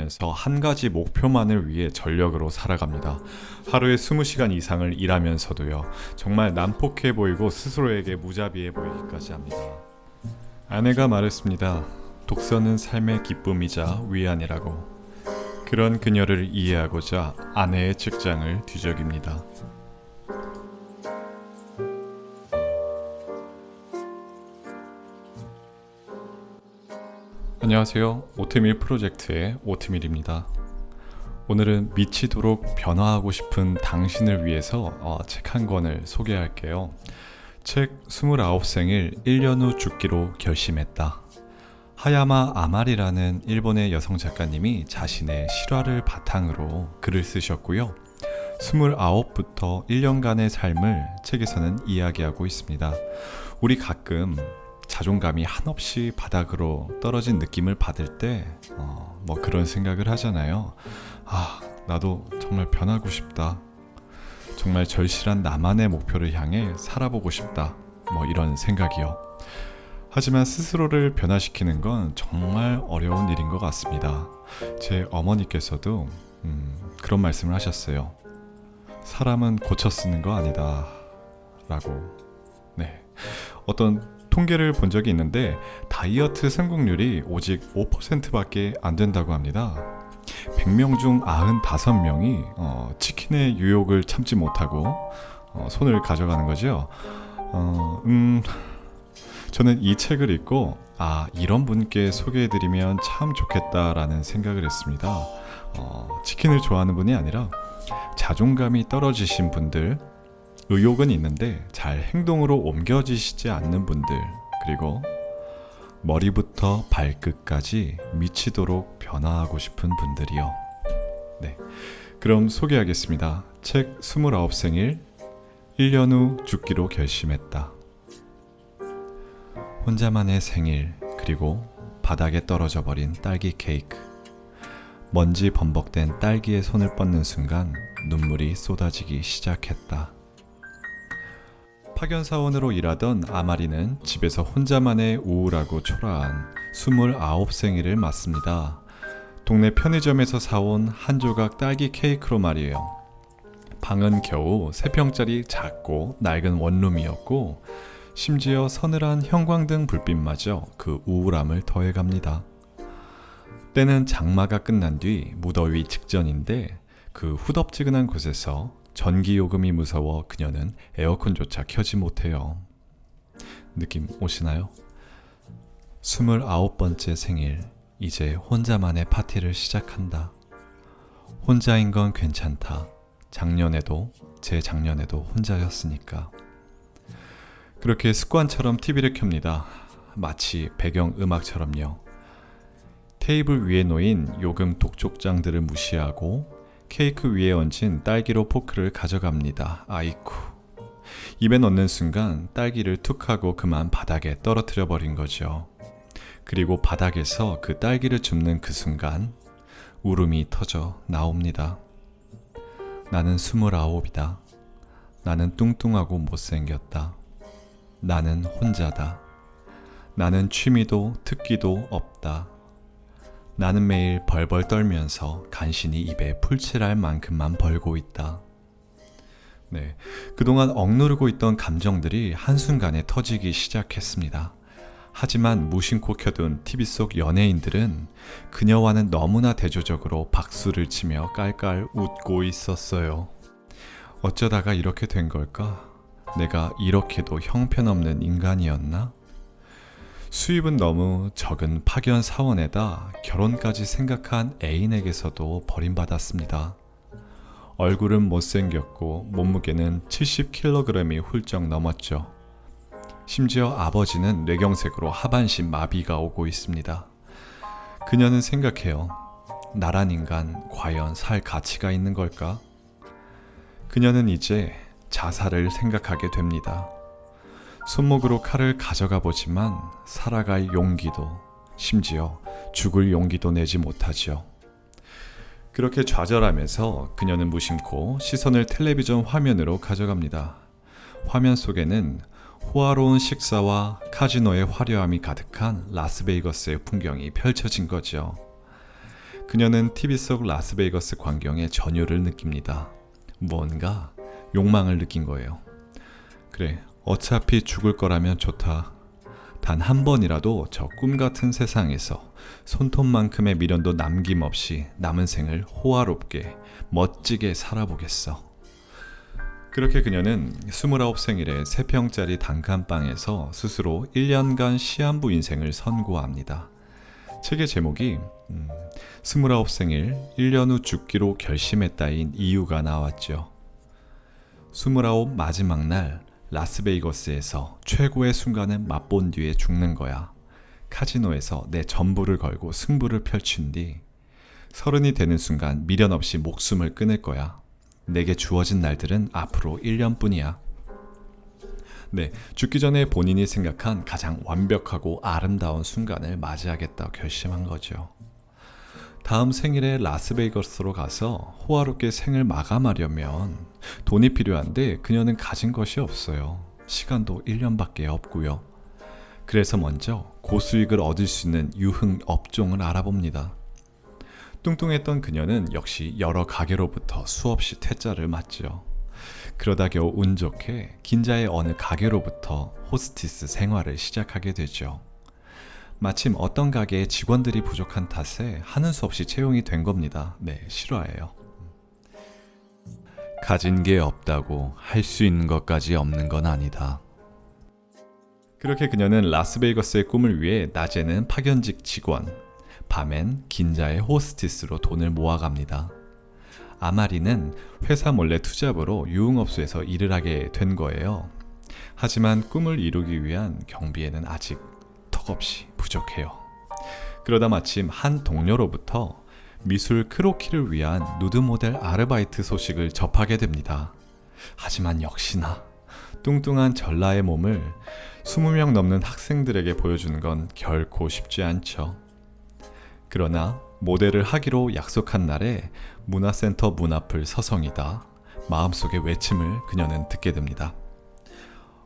에서 한 가지 목표만을 위해 전력으로 살아갑니다. 하루에 20시간 이상을 일하면서도요. 정말 난폭해 보이고 스스로에게 무자비해 보이기까지 합니다. 아내가 말했습니다. 독서는 삶의 기쁨이자 위안이라고. 그런 그녀를 이해하고자 아내의 직장을 뒤적입니다. 안녕하세요. 오트밀 프로젝트의 오트밀입니다. 오늘은 미치도록 변화하고 싶은 당신을 위해서 어, 책한 권을 소개할게요. 책 29생일 1년 후 죽기로 결심했다. 하야마 아마리라는 일본의 여성 작가님이 자신의 실화를 바탕으로 글을 쓰셨고요. 29부터 1년간의 삶을 책에서는 이야기하고 있습니다. 우리 가끔 자존감이 한없이 바닥으로 떨어진 느낌을 받을 때, 어, 뭐 그런 생각을 하잖아요. 아, 나도 정말 변하고 싶다. 정말 절실한 나만의 목표를 향해 살아보고 싶다. 뭐 이런 생각이요. 하지만 스스로를 변화시키는 건 정말 어려운 일인 것 같습니다. 제 어머니께서도 음, 그런 말씀을 하셨어요. 사람은 고쳐 쓰는 거 아니다. 라고. 네. 어떤 통계를 본 적이 있는데 다이어트 성공률이 오직 5%밖에 안 된다고 합니다. 100명 중 95명이 어, 치킨의 유혹을 참지 못하고 어, 손을 가져가는 거죠. 어, 음, 저는 이 책을 읽고 아 이런 분께 소개해드리면 참 좋겠다라는 생각을 했습니다. 어, 치킨을 좋아하는 분이 아니라 자존감이 떨어지신 분들 의욕은 있는데 잘 행동으로 옮겨지시지 않는 분들 그리고 머리부터 발끝까지 미치도록 변화하고 싶은 분들이요. 네. 그럼 소개하겠습니다. 책 29생일 1년 후 죽기로 결심했다. 혼자만의 생일 그리고 바닥에 떨어져 버린 딸기 케이크. 먼지 범벅된 딸기의 손을 뻗는 순간 눈물이 쏟아지기 시작했다. 파견 사원으로 일하던 아마리는 집에서 혼자만의 우울하고 초라한 29생일을 맞습니다. 동네 편의점에서 사온 한 조각 딸기 케이크로 말이에요. 방은 겨우 3평짜리 작고 낡은 원룸이었고 심지어 서늘한 형광등 불빛마저 그 우울함을 더해갑니다. 때는 장마가 끝난 뒤 무더위 직전인데 그 후덥지근한 곳에서 전기 요금이 무서워 그녀는 에어컨조차 켜지 못해요. 느낌 오시나요? 29번째 생일, 이제 혼자만의 파티를 시작한다. 혼자인 건 괜찮다. 작년에도, 제 작년에도 혼자였으니까. 그렇게 습관처럼 TV를 켭니다. 마치 배경 음악처럼요. 테이블 위에 놓인 요금 독촉장들을 무시하고 케이크 위에 얹힌 딸기로 포크를 가져갑니다. 아이쿠. 입에 넣는 순간 딸기를 툭 하고 그만 바닥에 떨어뜨려 버린 거죠. 그리고 바닥에서 그 딸기를 줍는 그 순간 울음이 터져 나옵니다. 나는 스물아홉이다. 나는 뚱뚱하고 못생겼다. 나는 혼자다. 나는 취미도 특기도 없다. 나는 매일 벌벌 떨면서 간신히 입에 풀칠할 만큼만 벌고 있다. 네. 그동안 억누르고 있던 감정들이 한순간에 터지기 시작했습니다. 하지만 무심코 켜둔 TV 속 연예인들은 그녀와는 너무나 대조적으로 박수를 치며 깔깔 웃고 있었어요. 어쩌다가 이렇게 된 걸까? 내가 이렇게도 형편없는 인간이었나? 수입은 너무 적은 파견 사원에다 결혼까지 생각한 애인에게서도 버림받았습니다. 얼굴은 못생겼고 몸무게는 70kg이 훌쩍 넘었죠. 심지어 아버지는 뇌경색으로 하반신 마비가 오고 있습니다. 그녀는 생각해요. 나란 인간 과연 살 가치가 있는 걸까? 그녀는 이제 자살을 생각하게 됩니다. 손목으로 칼을 가져가 보지만 살아갈 용기도 심지어 죽을 용기도 내지 못하지요. 그렇게 좌절하면서 그녀는 무심코 시선을 텔레비전 화면으로 가져갑니다. 화면 속에는 호화로운 식사와 카지노의 화려함이 가득한 라스베이거스의 풍경이 펼쳐진 거죠. 그녀는 TV 속 라스베이거스 광경에 전율을 느낍니다. 뭔가 욕망을 느낀 거예요. 그래, 어차피 죽을 거라면 좋다. 단 한 번이라도 저 꿈 같은 세상에서 손톱만큼의 미련도 남김없이 남은 생을 호화롭게 멋지게 살아보겠어. 그렇게 그녀는 29 생일에 3평짜리 단칸방에서 스스로 1년간 시한부 인생을 선고합니다. 책의 제목이 음, 29 생일 1년 후 죽기로 결심했다인 이유가 나왔죠. 29 마지막 날 라스베이거스에서 최고의 순간을 맛본 뒤에 죽는 거야. 카지노에서 내 전부를 걸고 승부를 펼친 뒤 서른이 되는 순간 미련 없이 목숨을 끊을 거야. 내게 주어진 날들은 앞으로 1년뿐이야. 네, 죽기 전에 본인이 생각한 가장 완벽하고 아름다운 순간을 맞이하겠다 결심한 거죠. 다음 생일에 라스베이거스로 가서 호화롭게 생을 마감하려면 돈이 필요한데 그녀는 가진 것이 없어요. 시간도 1년밖에 없고요. 그래서 먼저 고수익을 얻을 수 있는 유흥 업종을 알아봅니다. 뚱뚱했던 그녀는 역시 여러 가게로부터 수없이 퇴짜를 맞죠. 그러다 겨우 운 좋게 긴자의 어느 가게로부터 호스티스 생활을 시작하게 되죠. 마침 어떤 가게에 직원들이 부족한 탓에 하는 수 없이 채용이 된 겁니다. 네, 실화예요. 가진 게 없다고 할 수 있는 것까지 없는 건 아니다. 그렇게 그녀는 라스베이거스의 꿈을 위해 낮에는 파견직 직원, 밤엔 긴자의 호스티스로 돈을 모아갑니다. 아마리는 회사 몰래 투잡으로 유흥업소에서 일을 하게 된 거예요. 하지만 꿈을 이루기 위한 경비에는 아직 턱없이 부족해요. 그러다 마침 한 동료로부터 미술 크로키를 위한 누드 모델 아르바이트 소식을 접하게 됩니다. 하지만 역시나 뚱뚱한 전라의 몸을 20명 넘는 학생들에게 보여주는 건 결코 쉽지 않죠. 그러나 모델을 하기로 약속한 날에 문화센터 문 앞을 서성이다 마음속의 외침을 그녀는 듣게 됩니다.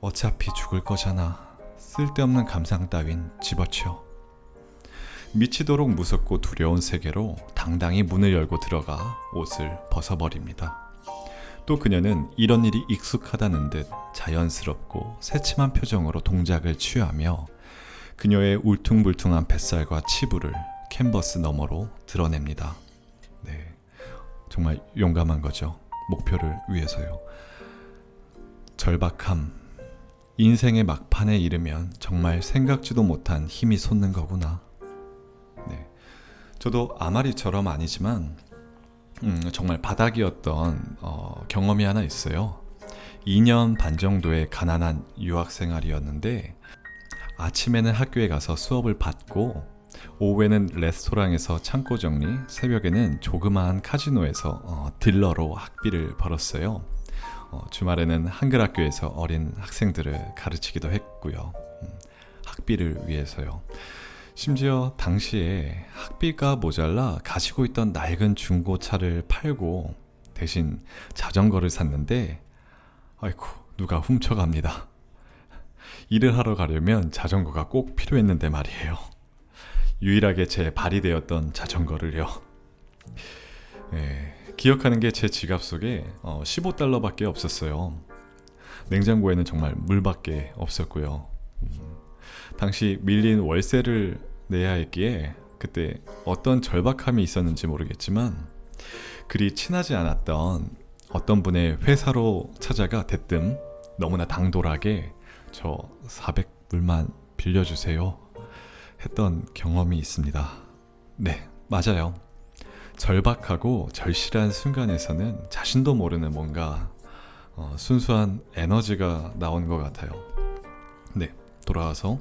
어차피 죽을 거잖아. 쓸데없는 감상 따윈 집어치워. 미치도록 무섭고 두려운 세계로 당당히 문을 열고 들어가 옷을 벗어버립니다. 또 그녀는 이런 일이 익숙하다는 듯 자연스럽고 새침한 표정으로 동작을 취하며 그녀의 울퉁불퉁한 뱃살과 치부를 캔버스 너머로 드러냅니다. 네. 정말 용감한 거죠. 목표를 위해서요. 절박함. 인생의 막판에 이르면 정말 생각지도 못한 힘이 솟는 거구나. 네. 저도 아마리처럼 아니지만 음, 정말 바닥이었던 어, 경험이 하나 있어요. 2년 반 정도의 가난한 유학 생활이었는데 아침에는 학교에 가서 수업을 받고 오후에는 레스토랑에서 창고 정리, 새벽에는 조그마한 카지노에서 어, 딜러로 학비를 벌었어요. 어, 주말에는 한글 학교에서 어린 학생들을 가르치기도 했고요. 음, 학비를 위해서요. 심지어 당시에 학비가 모자라 가지고 있던 낡은 중고차를 팔고 대신 자전거를 샀는데 아이고 누가 훔쳐갑니다. 일을 하러 가려면 자전거가 꼭 필요했는데 말이에요. 유일하게 제 발이 되었던 자전거를요. 예, 기억하는 게 제 지갑 속에 어, 15달러밖에 없었어요. 냉장고에는 정말 물밖에 없었고요. 음, 당시 밀린 월세를 내야 했기에 그때 어떤 절박함이 있었는지 모르겠지만 그리 친하지 않았던 어떤 분의 회사로 찾아가 대뜸 너무나 당돌하게 저 400불만 빌려주세요 했던 경험이 있습니다. 네, 맞아요. 절박하고 절실한 순간에서는 자신도 모르는 뭔가 어, 순수한 에너지가 나온 것 같아요. 네, 돌아와서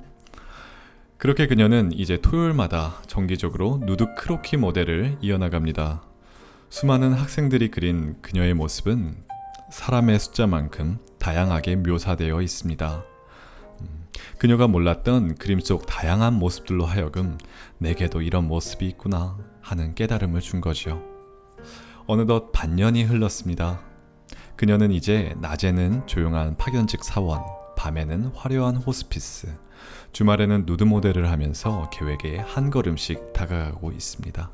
그렇게 그녀는 이제 토요일마다 정기적으로 누드 크로키 모델을 이어나갑니다. 수많은 학생들이 그린 그녀의 모습은 사람의 숫자만큼 다양하게 묘사되어 있습니다. 음, 그녀가 몰랐던 그림 속 다양한 모습들로 하여금 내게도 이런 모습이 있구나 하는 깨달음을 준 거지요. 어느덧 반년이 흘렀습니다. 그녀는 이제 낮에는 조용한 파견직 사원, 밤에는 화려한 호스피스, 주말에는 누드 모델을 하면서 계획에 한 걸음씩 다가가고 있습니다.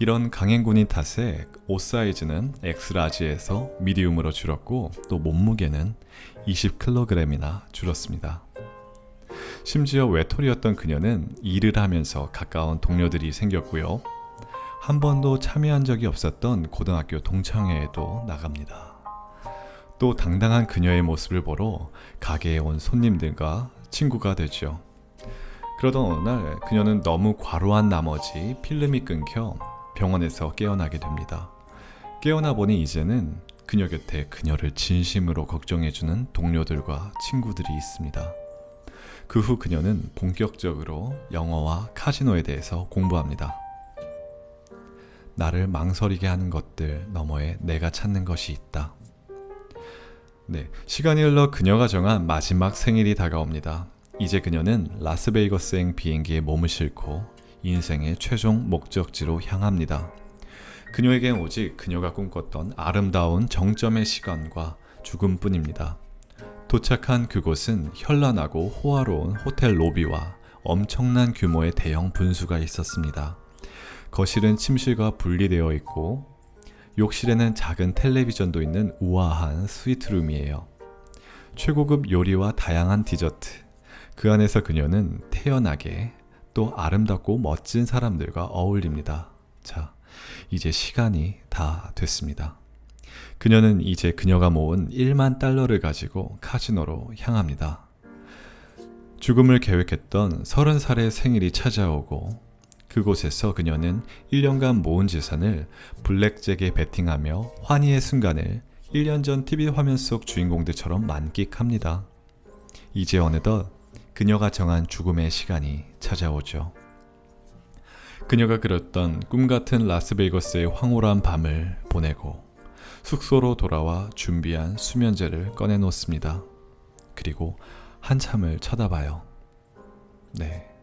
이런 강행군인 탓에 옷 사이즈는 엑스라지에서 미디움으로 줄었고 또 몸무게는 20kg이나 줄었습니다. 심지어 외톨이였던 그녀는 일을 하면서 가까운 동료들이 생겼고요. 한 번도 참여한 적이 없었던 고등학교 동창회에도 나갑니다. 또 당당한 그녀의 모습을 보러 가게에 온 손님들과 친구가 되죠. 그러던 어느 날 그녀는 너무 과로한 나머지 필름이 끊겨 병원에서 깨어나게 됩니다. 깨어나 보니 이제는 그녀 곁에 그녀를 진심으로 걱정해주는 동료들과 친구들이 있습니다. 그 후 그녀는 본격적으로 영어와 카지노에 대해서 공부합니다. 나를 망설이게 하는 것들 너머에 내가 찾는 것이 있다. 네, 시간이 흘러 그녀가 정한 마지막 생일이 다가옵니다. 이제 그녀는 라스베이거스행 비행기에 몸을 싣고 인생의 최종 목적지로 향합니다. 그녀에겐 오직 그녀가 꿈꿨던 아름다운 정점의 시간과 죽음뿐입니다. 도착한 그곳은 현란하고 호화로운 호텔 로비와 엄청난 규모의 대형 분수가 있었습니다. 거실은 침실과 분리되어 있고 욕실에는 작은 텔레비전도 있는 우아한 스위트룸이에요. 최고급 요리와 다양한 디저트. 그 안에서 그녀는 태연하게 또 아름답고 멋진 사람들과 어울립니다. 자, 이제 시간이 다 됐습니다. 그녀는 이제 그녀가 모은 1만 달러를 가지고 카지노로 향합니다. 죽음을 계획했던 30살의 생일이 찾아오고 그곳에서 그녀는 1년간 모은 재산을 블랙잭에 베팅하며 환희의 순간을 1년 전 TV 화면 속 주인공들처럼 만끽합니다. 이제 어느덧 그녀가 정한 죽음의 시간이 찾아오죠. 그녀가 그렸던 꿈 같은 라스베이거스의 황홀한 밤을 보내고 숙소로 돌아와 준비한 수면제를 꺼내놓습니다. 그리고 한참을 쳐다봐요. 네.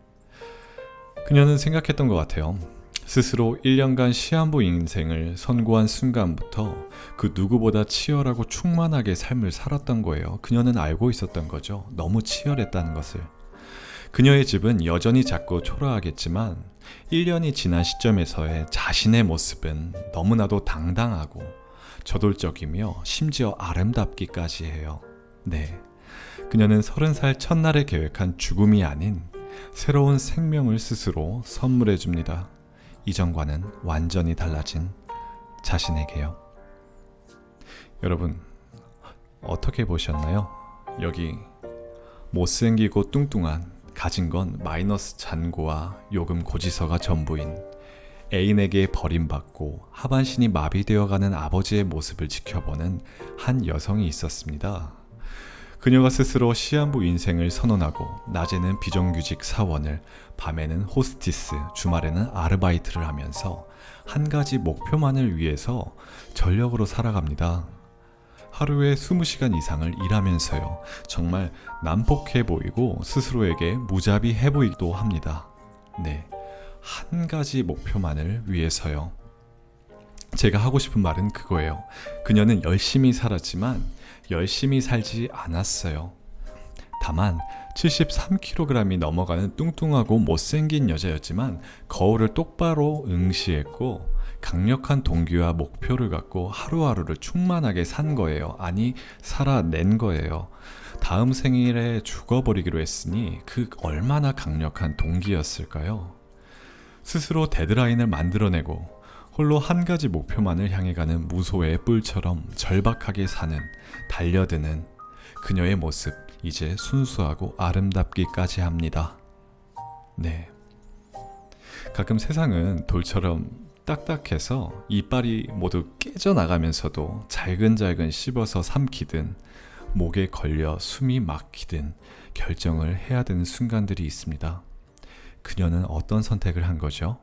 그녀는 생각했던 것 같아요. 스스로 1년간 시한부 인생을 선고한 순간부터 그 누구보다 치열하고 충만하게 삶을 살았던 거예요. 그녀는 알고 있었던 거죠. 너무 치열했다는 것을. 그녀의 집은 여전히 작고 초라하겠지만 1년이 지난 시점에서의 자신의 모습은 너무나도 당당하고 저돌적이며 심지어 아름답기까지 해요. 네. 그녀는 30살 첫날에 계획한 죽음이 아닌 새로운 생명을 스스로 선물해 줍니다. 이전과는 완전히 달라진 자신에게요. 여러분, 어떻게 보셨나요? 여기 못생기고 뚱뚱한 가진 건 마이너스 잔고와 요금 고지서가 전부인 애인에게 버림받고 하반신이 마비되어가는 아버지의 모습을 지켜보는 한 여성이 있었습니다. 그녀가 스스로 시한부 인생을 선언하고 낮에는 비정규직 사원을 밤에는 호스티스 주말에는 아르바이트를 하면서 한 가지 목표만을 위해서 전력으로 살아갑니다. 하루에 20시간 이상을 일하면서요. 정말 난폭해 보이고 스스로에게 무자비해 보이기도 합니다. 네. 한 가지 목표만을 위해서요. 제가 하고 싶은 말은 그거예요. 그녀는 열심히 살았지만 열심히 살지 않았어요. 다만 73kg이 넘어가는 뚱뚱하고 못생긴 여자였지만 거울을 똑바로 응시했고 강력한 동기와 목표를 갖고 하루하루를 충만하게 산 거예요. 아니, 살아낸 거예요. 다음 생일에 죽어버리기로 했으니 그 얼마나 강력한 동기였을까요? 스스로 데드라인을 만들어내고 홀로 한 가지 목표만을 향해 가는 무소의 뿔처럼 절박하게 사는 달려드는 그녀의 모습 이제 순수하고 아름답기까지 합니다. 네. 가끔 세상은 돌처럼 딱딱해서 이빨이 모두 깨져나가면서도 잘근잘근 씹어서 삼키든 목에 걸려 숨이 막히든 결정을 해야 되는 순간들이 있습니다. 그녀는 어떤 선택을 한 거죠?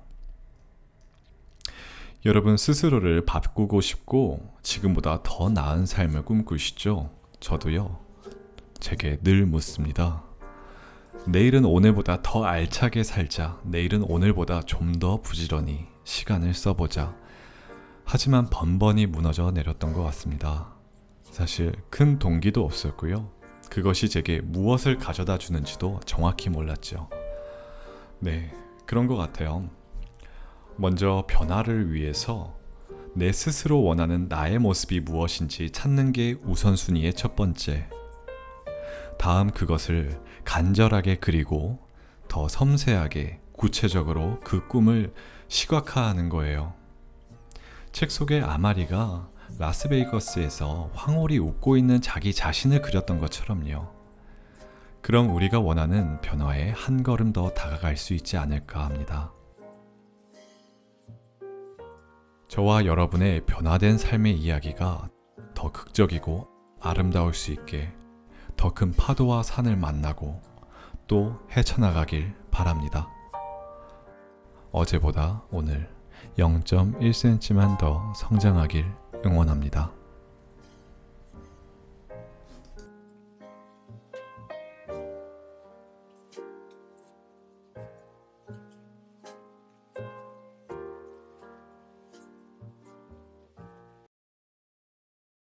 여러분 스스로를 바꾸고 싶고 지금보다 더 나은 삶을 꿈꾸시죠? 저도요. 제게 늘 묻습니다. 내일은 오늘보다 더 알차게 살자. 내일은 오늘보다 좀 더 부지런히 시간을 써보자. 하지만 번번이 무너져 내렸던 것 같습니다. 사실 큰 동기도 없었고요. 그것이 제게 무엇을 가져다 주는지도 정확히 몰랐죠. 네, 그런 것 같아요. 먼저 변화를 위해서 내 스스로 원하는 나의 모습이 무엇인지 찾는 게 우선순위의 첫 번째. 다음 그것을 간절하게 그리고 더 섬세하게 구체적으로 그 꿈을 시각화하는 거예요. 책 속의 아마리가 라스베이거스에서 황홀히 웃고 있는 자기 자신을 그렸던 것처럼요. 그럼 우리가 원하는 변화에 한 걸음 더 다가갈 수 있지 않을까 합니다. 저와 여러분의 변화된 삶의 이야기가 더 극적이고 아름다울 수 있게 더 큰 파도와 산을 만나고 또 헤쳐나가길 바랍니다. 어제보다 오늘 0.1cm만 더 성장하길 응원합니다.